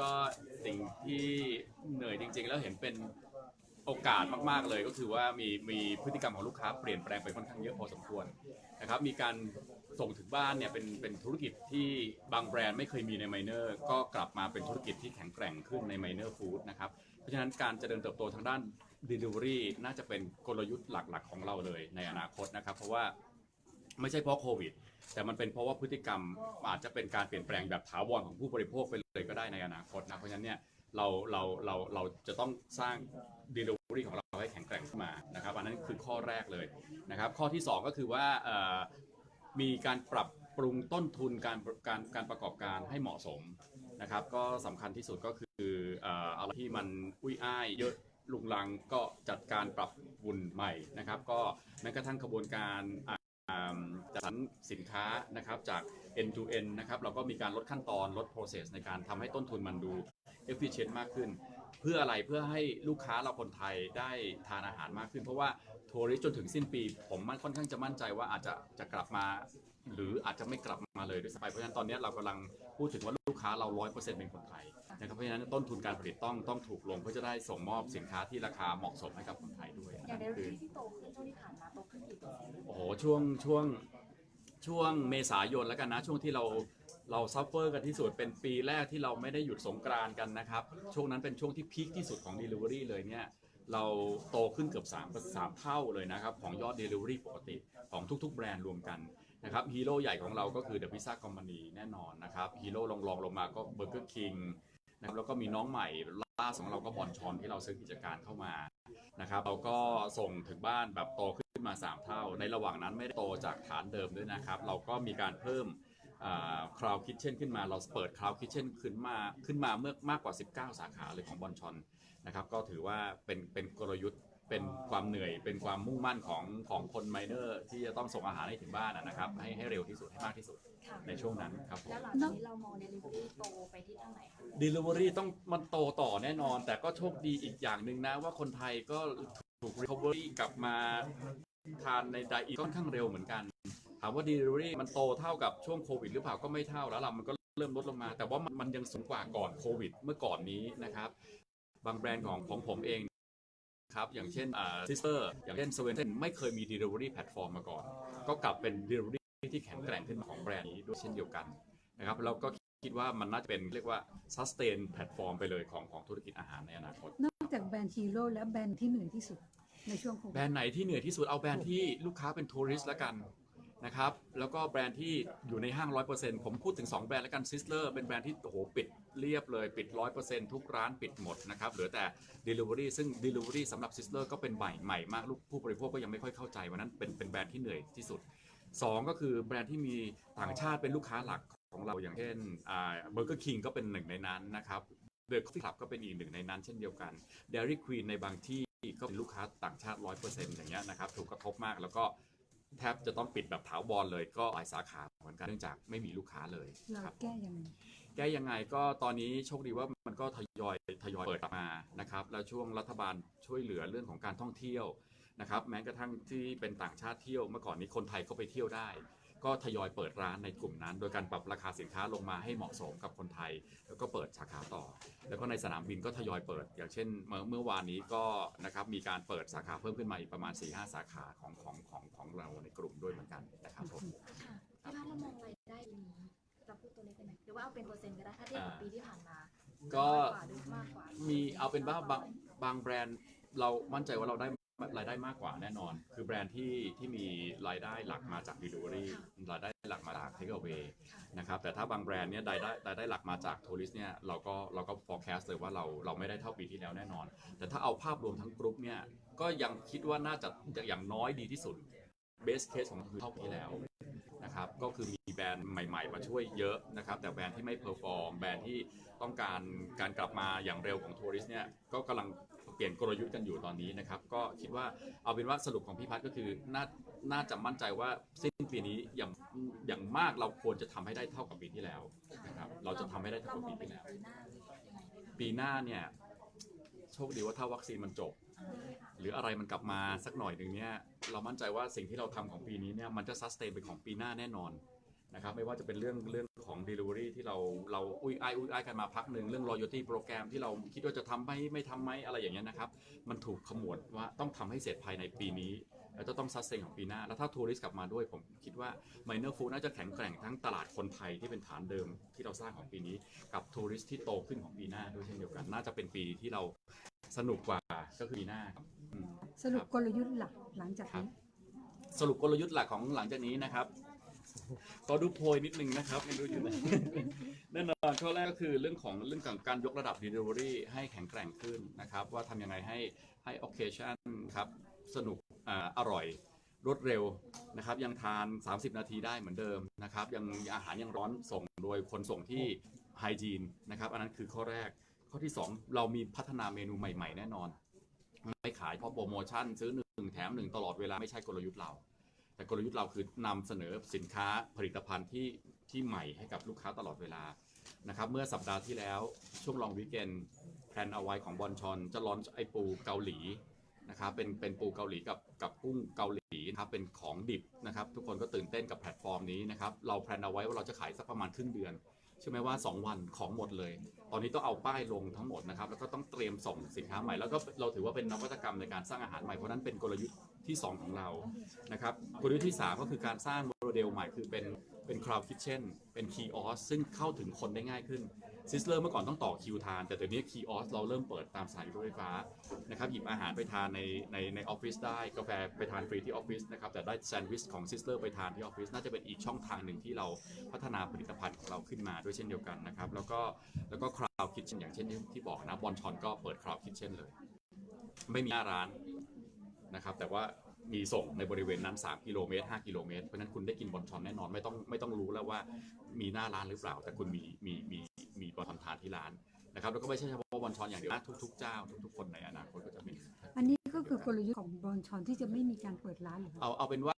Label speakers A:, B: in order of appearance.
A: ก็สิ่งที่เหนื่อยจริง ๆ แล้วเห็นเป็นโอกาสมากๆเลยก็คือว่ามีมีพฤติกรรมของลูกค้าเปลี่ยนแปลงไปค่อนข้างเยอะพอสมควรนะครับมีการส่งถึงบ้านเนี่ยเป็นเป็นธุรกิจที่บางแบรนด์ไม่เคยมีในไมเนอร์ก็กลับมาเป็นธุรกิจที่แข็งแกร่งขึ้นในไมเนอร์ฟู้ดนะครับเพราะฉะนั้นการเจริญเติบโตทางด้าน Delivery น่าจะเป็นกลยุทธ์หลักๆ ของเราเลยในอนาคตนะครับ เพราะว่าไม่ใช่เพราะโควิด แต่มันเป็นเพราะว่าพฤติกรรมอาจจะเป็นการเปลี่ยนแปลงแบบถาวรของผู้บริโภคไปเลยก็ได้ในอนาคตนะเพราะฉะนั้นเนี่ยเราเราเราเราจะต้องสร้าง Delivery ของเราให้แข็งแกร่งขึ้นมานะครับอันนั้นคือข้อแรกเลยนะครับ ข้อที่ 2 ก็คือว่ามีการปรับปรุงต้นทุนการการการประกอบการให้เหมาะสมนะครับ ก็สำคัญที่สุดก็คืออะไรที่มันอุ้ยอ้ายเยอะลุงลังก็จัดการปรับวุ่นใหม่นะครับ ก็แม้กระทั่งกระบวนการ จัดสรรสินค้านะครับจาก end to end นะครับเราก็มีการลดขั้นตอนลด process ในการทำให้ต้นทุนมันดู efficient มากขึ้น เพื่ออะไรเพื่อให้ลูกค้าเราคนไทยได้ทานอาหารมากขึ้น เพราะว่าทัวริสจนถึงสิ้นปี ผมมันค่อนข้างจะมั่นใจว่าอาจจะจะกลับมา หรืออาจจะไม่กลับมาเลยด้วยซ้ำไปเพราะฉะนั้นตอนนี้เรากำลังพูดถึงว่าลูกค้าเราร้อยเปอร์เซ็นต์เป็นคนไทยนะครับเพราะฉะนั้นต้นทุนการผลิตต้องต้องถูกลงเพื่อจะได้ส่งมอบสินค้าที่ราคาเหมาะสมให้กับคนไทย ด้วย
B: อย่างเดลิเวอ
A: คือ
B: รี่ที่โตขึ้นช่วงที่ผ่านมาโตขึ้นกี่เปอร์เซ็นต์
A: โอ้โหช่วงช่วงช่วงเมษายนแล้วกันนะ ช่วงที่เราเราซัฟเฟอร์กันที่สุดเป็นปีแรกที่เราไม่ได้หยุดสงกรานต์กันนะครับ ช่วงนั้นเป็นช่วงที่พีคที่สุดของ Delivery เลยเนี่ยเราโตขึ้นเกือบ3 3เท่าเลยนะครับ ของยอด Delivery ปกติของทุก ๆ แบรนด์รวมกันนะครับฮีโร่ใหญ่ของเราก็คือ The Pizza Company แน่นอนนะครับฮีโร่รองลงมาก็ Burger King นะครับแล้วก็มีน้องใหม่ ล่าสุดของเราก็บอลชอนที่เราซื้อกิจการเข้ามานะครับเราก็ส่งถึงบ้านแบบโตขึ้นมา 3 เท่า ในระหว่างนั้นไม่ได้โตจากฐานเดิมด้วยนะครับ เราก็มีการเพิ่มคราวคิทเช่นขึ้นมาเราเปิดคราวคิทเช่นขึ้นมาขึ้นมาเมื่อมากกว่า 19 สาขาเลยของบอลชอนนะครับ ก็ถือว่าเป็นเป็นกลยุทธ์ เป็นความเหนื่อยเป็นความมุ่งมั่นของของคนไมเนอร์ ที่จะต้องส่งอาหารให้ถึงบ้านนะครับ ให้ให้เร็วที่สุดให้มากที่สุด
B: ค่ะ
A: ในช่วงนั้นครับผม
B: แล้วหลังจากนี้เรามองเดลิเวอรี่โตไปที่ทางไหนคะ
A: Delivery ต้องมันโตต่อแน่นอน แต่ก็โชคดีอีกอย่างหนึ่งนะ ว่าคนไทยก็ถูก recovery กลับมาทานในไดอีค่อนข้างเร็วเหมือนกัน ถามว่า Delivery มันโตเท่ากับช่วงโควิดหรือเปล่าก็ไม่เท่าแล้วล่ะมันก็เริ่มลดลงมา แต่ว่ามันมันยังสูงกว่าก่อนโควิดเมื่อก่อนนี้นะครับ บางแบรนด์ของของผมเอง ครับ อย่างเช่นซิสเตอร์อย่างเช่น s w e n t o n ไม่เคยมี Delivery แพลตฟอร์มมาก่อน ก็กลับเป็น Delivery ที่แข็งแกร่งขึ้นมาของแบรนด์นี้ด้วยเช่นเดียวกันนะครับแล้วก็คิดว่ามันน่าจะเป็นเรียกว่า sustain แพลตฟอร์มไปเลยของของธุรกิจอาหารในอนาคต
C: นอกจากแบรนด์ฮีโร่และแบรนด์ที่เหนื่อยที่สุดในช่วงโควิ
A: แบร
C: ด
A: นด์ไหนที่เหนื่อยที่สุดเอาแบรนด์ที่ลูกค้าเป็นทัวริสต์แล้วกัน นะครับ แล้วก็แบรนด์ที่อยู่ในห้าง 100%ผมพูดถึง 2 แบรนด์แล้วกันซิสเลอร์เป็นแบรนด์ที่โอ้โหปิดเรียบเลย ปิด 100%ทุกร้านปิดหมดนะครับ เหลือแต่ Delivery ซึ่ง Delivery สำหรับซิสเลอร์ก็เป็นใหม่ใหม่มากลูกผู้บริโภคก็ยังไม่ค่อยเข้าใจวันนั้นเป็นเป็นแบรนด์ที่เหนื่อยที่สุด 2 ก็คือแบรนด์ที่มีต่างชาติเป็นลูกค้าหลักของเราอย่างเช่นอ่าเบอร์เกอร์คิงก็เป็นหนึ่งในนั้นนะครับเดอะคลับก็เป็นอีกหนึ่งในนั้นเช่นเดียวกัน Dairy Queen ในบางที่ก็เป็นลูกค้าต่างชาติ 100%อย่างเงี้ยนะครับถูกกระทบมากแล้วก็ แทบจะต้องปิดแบบถาวรเลยก็หลายสาขาเหมือนกันเนื่องจากไม่มีลูกค้าเลย
C: เรา
A: ครับ
C: แก้ยังไง
A: แก้ยังไงก็ตอนนี้โชคดีว่ามันก็ทยอยทยอยเปิดมานะครับแล้วช่วงรัฐบาลช่วยเหลือเรื่องของการท่องเที่ยวนะครับ แม้กระทั่งที่เป็นต่างชาติเที่ยวเมื่อก่อนนี้คนไทยก็ไปเที่ยวได้ ก็ทยอยเปิดร้านในกลุ่มนั้น โดยการปรับราคาสินค้าลงมาให้เหมาะสมกับคนไทย แล้วก็เปิดสาขาต่อ แล้วก็ในสนามบินก็ทยอยเปิด อย่างเช่น เมื่อเมื่อวานนี้ก็นะครับมีการเปิดสาขาเพิ่มขึ้นมาอีกประมาณ 4-5 สาขาของของของของเราในกลุ่มด้วยเหมือนกันนะครับผม
B: ค่ะพี่พัฒน์เรามองรายได้ปีนี้เราพูดตัวเลขได้ไหมหรือว่าเอาเป็นเปอร์เซ็นต์ก็ได้ถ้าเทียบกับปีที่ผ่านมา
A: ก็
B: มากกว่าหรือมากกว่า
A: มีเอาเป็นว่าบางบางแบรนด์เรามั่นใจว่าเราได้ รายได้มากกว่าแน่นอน คือแบรนด์ที่ที่มีรายได้หลักมาจาก delivery รายได้หลักมาจาก take away
B: ค่ะ
A: นะครับแต่ถ้าบางแบรนด์เนี่ยรายได้รายได้หลักมาจากทัวริสเนี่ยเราก็เราก็ forecast เลยว่าเราเราไม่ได้เท่าปีที่แล้วแน่นอน แต่ถ้าเอาภาพรวมทั้งกรุ๊ปเนี่ยก็ยังคิดว่าน่าจะอย่างน้อยดีที่สุด best case ของมันคือเท่าปีที่แล้วนะครับก็คือมีแบรนด์ใหม่ ๆ มาช่วยเยอะนะครับแต่แบรนด์ที่ไม่เพอร์ฟอร์มแบรนด์ที่ต้องการการกลับมาอย่างเร็วของทัวริสเนี่ยก็กำลัง เปลี่ยนกลยุทธ์กันอยู่ตอนนี้นะครับ ก็คิดว่าเอาเป็นว่าสรุปของพี่พัฒน์ก็คือน่าน่าจะมั่นใจว่าสิ้นปีนี้อย่างอย่างมากเราควรจะทำให้ได้เท่ากับปีที่แล้วนะครับเราจะทำให้ได้เท่า
B: เรา
A: กับ
B: มอ
A: ปี
B: งไป
A: ที่
B: ถึ
A: แล้ว
B: งปีหน้ายังไงไหมคะ
A: ปีหน้าเนี่ยโชคดีว่าถ้าวัคซีนมันจบ หรืออะไรมันกลับมาสักหน่อยหนึ่งเนี่ยเรามั่นใจว่าสิ่งที่เราทำของปีนี้เนี่ยมันจะซัสเตนเป็นของปีหน้าแน่นอน นะครับไม่ว่าจะเป็นเรื่องเรื่องของ Delivery ที่เราเราอุ้ยอ้ายอุ้ยอ้ายกันมาพักหนึ่งเรื่อง loyalty โปรแกรมที่เราคิดว่าจะทำไหมไม่ทำไหมอะไรอย่างเงี้ยนะครับ มันถูกขมวดว่าต้องทำให้เสร็จภายในปีนี้ แล้วจะต้องซัสเซนของปีหน้า แล้วถ้าทัวริสต์กลับมาด้วย ผมคิดว่า Minor Food น่าจะแข็งแกร่งทั้งตลาดคนไทยที่เป็นฐานเดิมที่เราสร้างของปีนี้ กับทัวริสต์ที่โตขึ้นของปีหน้าด้วยเช่นเดียวกัน น่าจะเป็นปีที่เราสนุกกว่าก็คือปีหน้าครับอืม
C: สรุปกลยุทธ์หลักหลังจากนี้
A: สรุปกลยุทธ์หลักของหลังจากนี้นะครับ ขอดูโพยนิดนึงนะครับไม่รู้อยู่ไหนแน่นอนข้อแรกก็คือเรื่องของเรื่องของการยกระดับ Delivery ให้แข็งแกร่งขึ้นนะครับ ว่าทำยังไงให้ให้ occasion ครับสนุกอ่าอร่อยรวดเร็วนะครับยังทาน 30 นาทีได้เหมือนเดิมนะครับยังอาหารยังร้อนส่งโดยคนส่งที่ไฮจีนนะครับอันนั้นคือข้อแรกข้อที่ 2 เรามีพัฒนาเมนูใหม่ ๆ แน่นอน ไม่ขายเพราะโปรโมชั่นซื้อหนึ่งแถมหนึ่งตลอดเวลาไม่ใช่กลยุทธ์เรา แต่กลยุทธ์เราคือนำเสนอสินค้าผลิตภัณฑ์ที่ที่ใหม่ให้กับลูกค้าตลอดเวลานะครับเมื่อสัปดาห์ที่แล้วช่วงลองวิกเกนแพลนเอาไว้ของบอลชอนจะลอนไอปูเกาหลีนะครับเป็นเป็นปูเกาหลีกับกับกุ้งเกาหลีนะครับเป็นของดิบนะครับทุกคนก็ตื่นเต้นกับแพลตฟอร์มนี้นะครับเราแพลนเอาไว้ว่าเราจะขายสักประมาณครึ่งเดือนใช่ไหมว่า 2 วันของหมดเลย ตอนนี้ต้องเอาป้ายลงทั้งหมดนะครับ แล้วก็ต้องเตรียมส่งสินค้าใหม่ แล้วก็เราถือว่าเป็นนวัตกรรมในการสร้างอาหารใหม่ เพราะฉะนั้นเป็นกลยุทธ์ ที่ 2 ของเรานะครับกลยุทธ์ที่ 3 ก็คือการสร้างโมเดลใหม่คือเป็นเป็นคลาวด์คิทเช่นเป็นคีออสซึ่งเข้าถึงคนได้ง่ายขึ้นซิสเลอร์เมื่อก่อนต้องต่อคิวทาน แต่เดี๋ยวนี้คีออสเราเริ่มเปิดตามสานีรถไฟฟ้านะครับหยิบอาหารไปทานในในในออฟฟิศได้ กาแฟไปทานฟรีที่ออฟฟิศนะครับแต่ได้แซนด์วิชของซิสเลอร์ไปทานที่ออฟฟิศน่าจะเป็นอีกช่องทางหนึ่งที่เราพัฒนาผลิตภัณฑ์ของเราขึ้นมาด้วยเช่นเดียวกันนะครับแล้วก็แล้วก็คลาวด์คิทเช่นอย่างเช่นที่ที่บอกนะบอลชอนก็เปิดคลาวด์คิทเช่นเลย ไม่มีหน้าร้าน นะครับแต่ว่ามีส่งในบริเวณนั้น 3 กิโลเมตร 5 กิโลเมตร เพราะฉะนั้นคุณได้กินบอลชอนแน่นอนไม่ต้องไม่ต้องรู้แล้วว่ามีหน้าร้านหรือเปล่า แต่คุณมีมีมีมีบอลชอนทานที่ร้านนะครับแล้วก็ไม่ใช่เฉพาะบอลชอนอย่างเดียวนะทุกๆเจ้าทุกๆคนในอนาคตก็จะเป็น
C: อันนี้ก็คือกลยุทธ์ของบอลชอนที่จะไม่มีการเปิดร้านเหรอคะ
A: เอาเอาเป็นว่า